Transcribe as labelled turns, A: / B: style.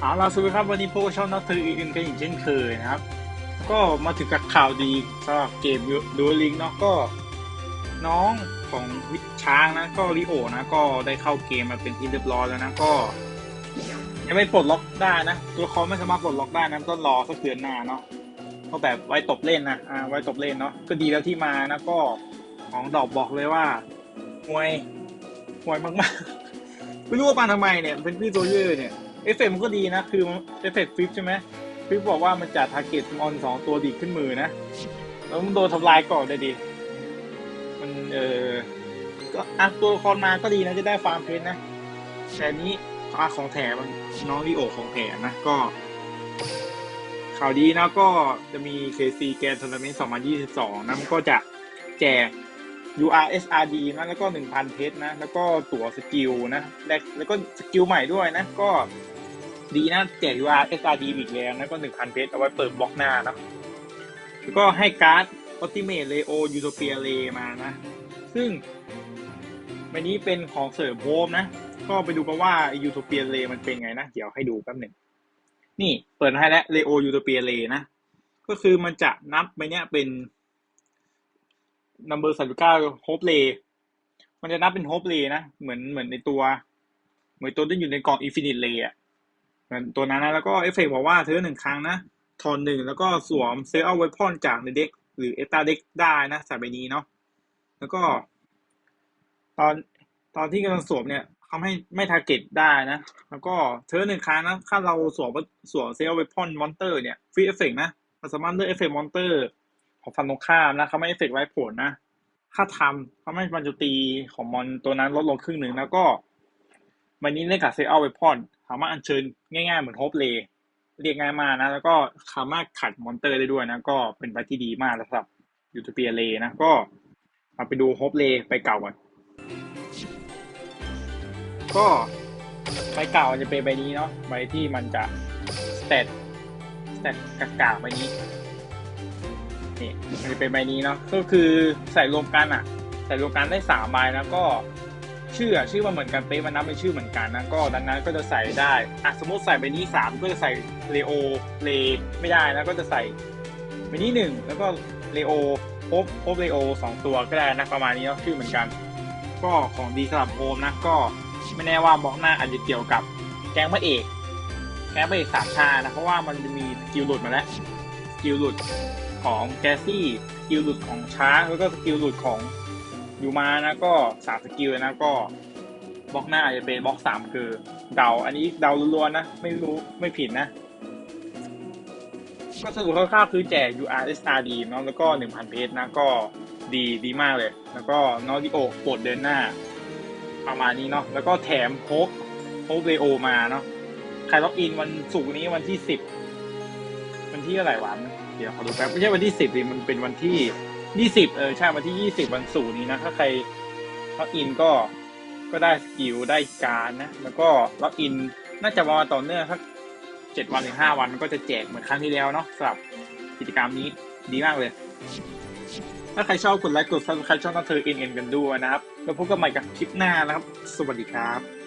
A: เอาล่ะสวัสดีครับวันนี้พวกบช่องนักเธออื่นกันอย่างเช่นเคยนะครับ ก็มาถึงกับข่าวดีสำหรับเกมดูลิงเนาะก็ น้องของวิช้างนะก็ริโอนะก็ได้เข้าเกมมาเป็นที่เรียบร้อยแล้วนะก็ยังไม่ปลดล็อกได้นะตัวละครไม่สามารถปลดล็อกได้นะต้องรอสักเดือนหน้าเนาะก็แบบไว้ตบเล่นนะอ่าไว้ตบเล่นเนาะก็ดีแล้วที่มานะก็ของดอกบอกเลยว่าห่วยห่วยมากๆไม่รู้ว่ามาทำไมเนี่ยเป็นพี่โซเยอร์เนี่ย เอฟเฟกต์มันก็ดีนะ คือเอฟเฟกต์ฟลิปใช่ไหมฟลิปบอกว่ามันจะทาร์เก็ตมอนสองตัวดีขึ้นมือนะ แล้วมันโดนทำลายก่อนเลยดิ มันเออก็อะตัวละครมาก็ดีนะจะได้ฟาร์มเพชรนะแต่นี้อาของแถมน้องลีโอของแถมนะก็ ข่าวดีนะก็จะมี KC แกนทัวร์นาเมนต์2022นะมันก็จะแจก URSRD นะแล้วก็ 1,000 เพชรนะ แล้วก็ตั๋วสกิลนะ แล้วก็สกิลใหม่ด้วยนะ ก็ ดีนะแจก URSRD อีกแล้วนะก็1,000เพชรเอาไว้เปิดบล็อกหน้านะแล้วก็ให้การ์ด Ultimate Leo Utopia l e มานะ ซึ่งวันนี้เป็นของเสริมโฮมนะ ก็ไปดูกันว่า Utopia l e มันเป็นไงนะ เดี๋ยวให้ดูแป๊บหนึ่งนี่เปิดให้แล้ว Leo Utopia l e นะ ก็คือมันจะนับไปเนี้ยเป็น number สามสิบเก้าโฮปเลมันจะนับเป็นโฮปเลนะ เหมือนเหมือนในตัว เหมือนตัวที่อยู่ในกล่องอินฟินิตเลอะ ตัวนั้นนะแล้วก็เอฟเฟกบอกว่าเธอหนึ่งครั้งนะทอนหนึ่งแล้วก็สวมเซลเอาไวพอนจากในเด็ก หรือเอตาเด็กได้นะสายใบนี้เนาะแล้วก็ ตอนตอนที่กำลังสวมเนี่ยทำให้ไม่ทาร์เก็ตได้นะ แล้วก็เธอหนึ่งครั้งนะถ้าเราสวมสวมเซลไวพอนมอนเตอร์เนี่ยฟรีเอฟเฟกนะมันสามารถเลือกเอฟเฟกมอนเตอร์ของฟันตรงข้ามนะเขาไม่เอฟเฟกไว้ผลนะถ้าทำเขาไม่มันจะตีของมอนตัวนั้นลดลงครึ่งหนึ่งแล้วก็วันนี้เล่นกับเซลเวพอน สามารถอัญเชิญง่ายๆ เหมือนโฮปเลเรียกง่ายมากนะ แล้วก็สามารถขัดมอนเตอร์ได้ด้วยนะ ก็เป็นไปที่ดีมากสำหรับยูทูเปียเลนะ ก็มาไปดูโฮปเลไปเก่าก่อน ก็ใบเก่าจะเป็นใบนี้เนาะใบที่มันจะสเตตสเตตกากๆใบนี้นี่มันจะเป็นใบนี้เนาะก็คือใส่รวมกันอะใส่รวมกันได้สามใบแล้วก็ ชื่ออะชื่อมันเหมือนกันเป๊ะมันนับเป็นชื่อเหมือนกันนะก็ดังนั้นก็จะใส่ได้อะสมมติใส่ใบนี้สามก็จะใส่เลโอเลไม่ได้แล้วก็จะใส่ใบนี้หนึ่งแล้วก็เลโอพบพบเลโอสองตัวก็ได้นะประมาณนี้เนาะชื่อเหมือนกัน ก็ของดีสำหรับโฮมนะก็ไม่แน่ว่าบล็อกหน้าอาจจะเกี่ยวกับแก๊งพระเอกแก๊งพระเอกสามชานะเพราะว่ามันจะมีสกิลหลุดมาแล้วสกิลหลุดของแกซี่สกิลหลุดของช้างแล้วก็สกิลหลุดของ อยู่มานะก็สามสกิลนะก็บล็อกหน้าอาจจะเป็นบล็อกสามคือ เดาอันนี้เดาล้วนๆนะ ไม่รู้ไม่ผิดนะ ก็สรุปคร่าวๆคือแจก URSRD เนาะแล้วก็1,000เพชรนะก็ดีดีมากเลย แล้วก็นอริโอปรดเดินหน้า ประมาณนี้เนาะแล้วก็แถมโคกโคกเรโอมาเนาะใครล็อกอินวันศุกร์นี้วันที่10วันที่เท่าไรวะเดี๋ยวขอดูแป๊บไม่ใช่วันที่สิบดิมันเป็นวันที่ ยี่สิบเออใช่วันที่ยี่สิบวันศุกร์นี้นะ ถ้าใครล็อกอินก็ก็ได้สกิลได้การนะ แล้วก็ล็อกอินน่าจะมาต่อเนื่องสักเจ็ดวันถึงห้าวันก็จะแจกเหมือนครั้งที่แล้วเนาะสำหรับกิจกรรมนี้ดีมากเลย ถ้าใครชอบกดไลค์กดซับสไครต์ช่องนักเธอเอ็นเอ็นกันด้วยนะครับ แล้วพบกันใหม่กับคลิปหน้านะครับ สวัสดีครับ